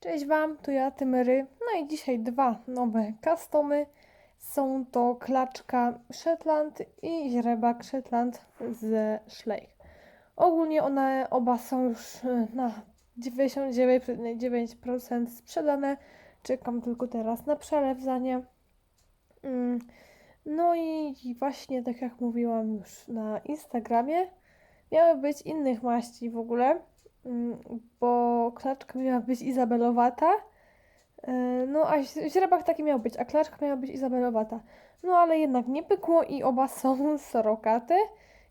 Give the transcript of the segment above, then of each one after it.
Cześć Wam, to ja Tymery. No i dzisiaj dwa nowe customy. Są to klaczka Shetland i źrebak Shetland z Schleich. Ogólnie one oba są już y, na 99,9% sprzedane. Czekam tylko teraz na przelew za nie. Mm, No i właśnie tak jak mówiłam już na Instagramie, miały być innych maści w ogóle, bo klaczka miała być izabelowata, e, no a źrebak taki miał być, a klaczka miała być izabelowata. No ale jednak nie pykło i oba są sorokate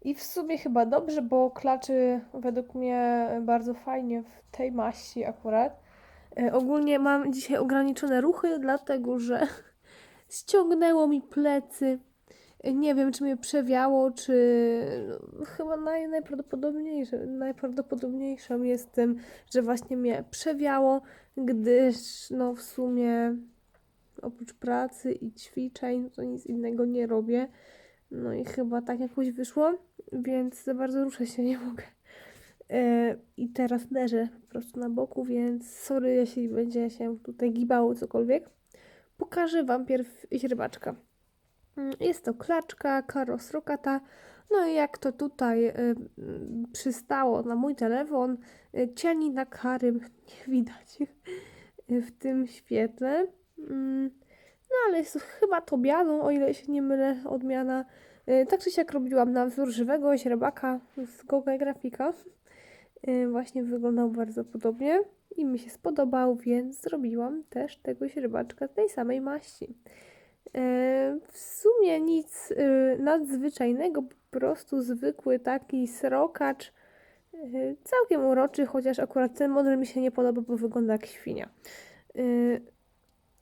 i w sumie chyba dobrze, bo klaczy według mnie bardzo fajnie w tej maści akurat. E, Ogólnie mam dzisiaj ograniczone ruchy, dlatego że ściągnęło mi plecy. Nie wiem, czy mnie przewiało, czy no, chyba naj, najprawdopodobniejsze, najprawdopodobniejszą jest tym, że właśnie mnie przewiało, gdyż no w sumie oprócz pracy i ćwiczeń to nic innego nie robię. No i chyba tak jakoś wyszło, więc za bardzo ruszać się nie mogę. E, I teraz leżę po prostu na boku, więc sorry, jeśli będzie się tutaj gibało cokolwiek. Pokażę Wam pierw źrebaczka. Mm, Jest to klaczka Karos Rokata. No i jak to tutaj y, mm, przystało na mój telefon, y, cieni na karym nie widać y, w tym świetle. Mm, No ale jest to chyba Tobianą, o ile się nie mylę, odmiana. Tak czy siak robiłam na wzór żywego źrebaka z Google Grafika. Właśnie wyglądał bardzo podobnie i mi się spodobał, więc zrobiłam też tego źrebaczka tej samej maści. E, W sumie nic y, nadzwyczajnego, po prostu zwykły taki srokacz. y, Całkiem uroczy, chociaż akurat ten model mi się nie podoba, bo wygląda jak świnia.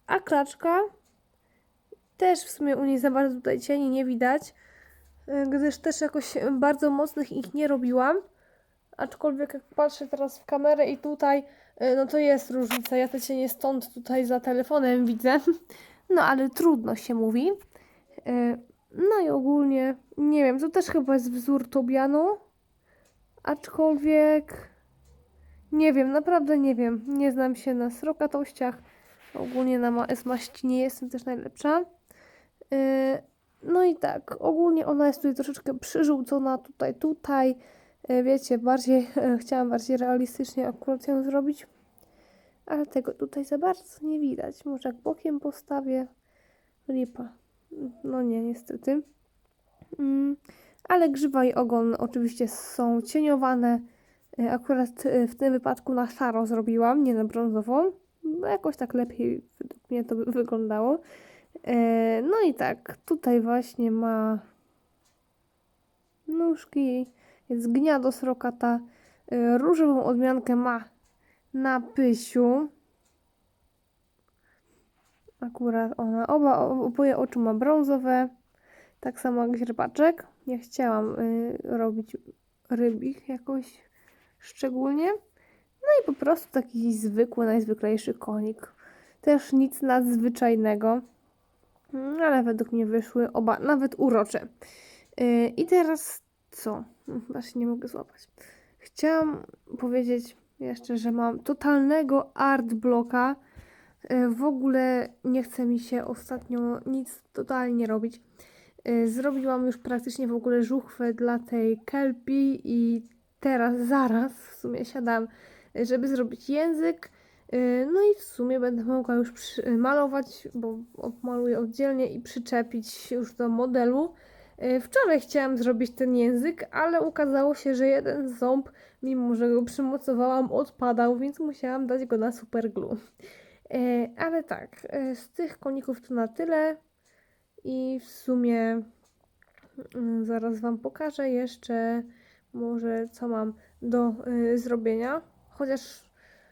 A klaczka też w sumie u niej za bardzo tutaj cieni nie widać, gdyż też jakoś bardzo mocnych ich nie robiłam. Aczkolwiek jak patrzę teraz w kamerę i tutaj, no to jest różnica. Ja te cienie stąd tutaj za telefonem widzę. No ale trudno się mówi. E, No i ogólnie, nie wiem, to też chyba jest wzór Tobianu. Aczkolwiek, nie wiem, naprawdę nie wiem. Nie znam się na srokatościach. Ogólnie na ma- z maści nie jestem też najlepsza. E, No i tak, ogólnie ona jest tutaj troszeczkę przyżółcona tutaj, tutaj. E, Wiecie, bardziej, chciałam bardziej realistycznie akurat ją zrobić. Ale tego tutaj za bardzo nie widać. Może jak bokiem postawię. Lipa. No nie, niestety. Mm, ale grzywa i ogon oczywiście są cieniowane. E, Akurat e, w tym wypadku na szaro zrobiłam, nie na brązową. Bo jakoś tak lepiej według mnie to by wyglądało. E, No i tak, tutaj właśnie ma nóżki, jest gniado srokata. E, Różową odmiankę ma na pysiu. Akurat ona, oba, oboje oczy ma brązowe, tak samo jak źrebaczek. Nie chciałam y, robić rybich jakoś szczególnie. No i po prostu taki zwykły, najzwyklejszy konik. Też nic nadzwyczajnego, Mm, ale według mnie wyszły oba nawet urocze. Y, I teraz co? Chyba się nie mogę złapać. Chciałam powiedzieć jeszcze, że mam totalnego art bloka. E, W ogóle nie chce mi się ostatnio nic totalnie robić. E, Zrobiłam już praktycznie w ogóle żuchwę dla tej kelpi i teraz zaraz w sumie siadam, żeby zrobić język. E, No i w sumie będę mogła już malować, bo maluję oddzielnie i przyczepić już do modelu. E, Wczoraj chciałam zrobić ten język, ale okazało się, że jeden ząb, mimo że go przymocowałam, odpadał, więc musiałam dać go na super glue. E, ale tak, e, z tych koników to na tyle. I w sumie mm, zaraz Wam pokażę jeszcze może co mam do y, zrobienia. Chociaż,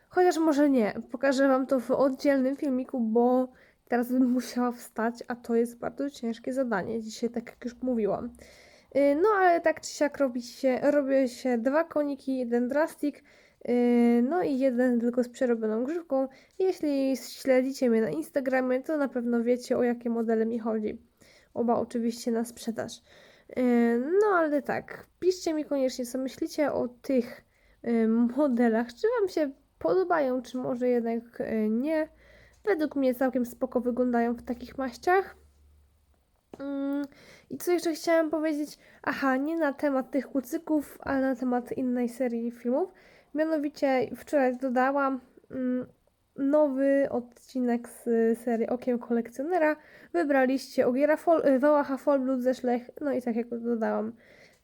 chociaż może nie. Pokażę Wam to w oddzielnym filmiku, bo teraz bym musiała wstać, a to jest bardzo ciężkie zadanie. Dzisiaj, tak jak już mówiłam. Y, No ale tak czy siak robi się, robię się dwa koniki, jeden drastik, y, no i jeden tylko z przerobioną grzywką. Jeśli śledzicie mnie na Instagramie, to na pewno wiecie o jakie modele mi chodzi. Oba oczywiście na sprzedaż. Yy, No ale tak, piszcie mi koniecznie, co myślicie o tych modelach. Czy Wam się podobają, czy może jednak nie. Według mnie całkiem spoko wyglądają w takich maściach. Mm, I co jeszcze chciałam powiedzieć? Aha, nie na temat tych kucyków, ale na temat innej serii filmów. Mianowicie wczoraj dodałam mm, nowy odcinek z serii Okiem Kolekcjonera. Wybraliście Ogiera Fol- y, Wałacha Folblut ze Szlech, no i tak jak dodałam.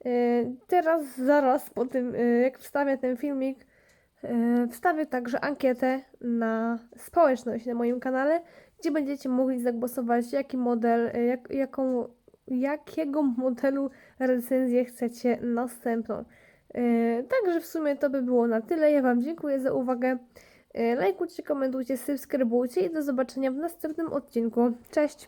Y, Teraz, zaraz po tym, y, jak wstawię ten filmik, y, wstawię także ankietę na społeczność na moim kanale, gdzie będziecie mogli zagłosować, jaki model, y, jak, jaką, jakiego modelu recenzję chcecie następną. Y, Także w sumie to by było na tyle. Ja Wam dziękuję za uwagę. Lajkujcie, komentujcie, subskrybujcie i do zobaczenia w następnym odcinku. Cześć!